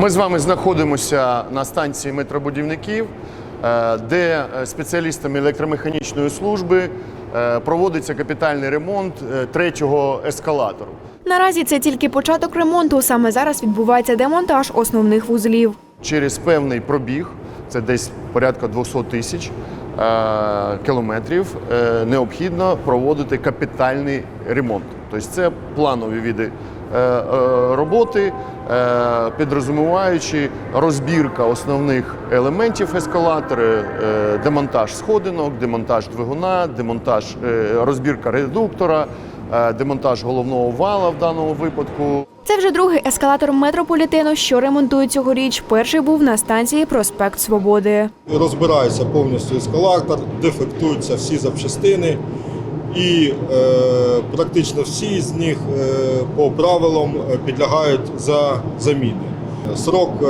Ми з вами знаходимося на станції метробудівників, е, де е, спеціалістами електромеханічної служби е, проводиться капітальний ремонт третього ескалатору. Наразі це тільки початок ремонту. Саме зараз відбувається демонтаж основних вузлів. Через певний пробіг, це десь порядка 200 тисяч кілометрів, необхідно проводити капітальний ремонт. Тобто це планові види роботи, е, підрозуміваючи розбірка основних елементів ескалатора, е, демонтаж сходинок, демонтаж двигуна, демонтаж е, розбірка редуктора, е, демонтаж головного вала в даному випадку. Це вже другий ескалатор метрополітену, що ремонтують цьогоріч. Перший був на станції Проспект Свободи. Розбирається повністю ескалатор, дефектуються всі запчастини, і е, практично всі з них е, по правилам е, підлягають за заміни. Срок е,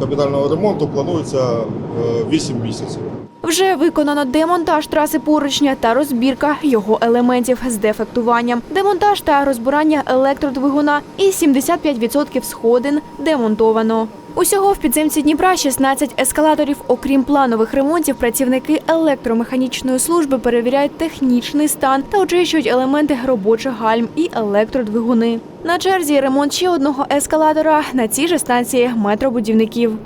капітального ремонту планується е, 8 місяців. Вже виконано демонтаж траси поручня та розбірка його елементів з дефектуванням, демонтаж та розбирання електродвигуна і 75% сходин демонтовано. Усього в підземці Дніпра 16 ескалаторів. Окрім планових ремонтів, працівники електромеханічної служби перевіряють технічний стан та очищують елементи робочих гальм і електродвигуни. На черзі ремонт ще одного ескалатора на цій же станції метробудівників.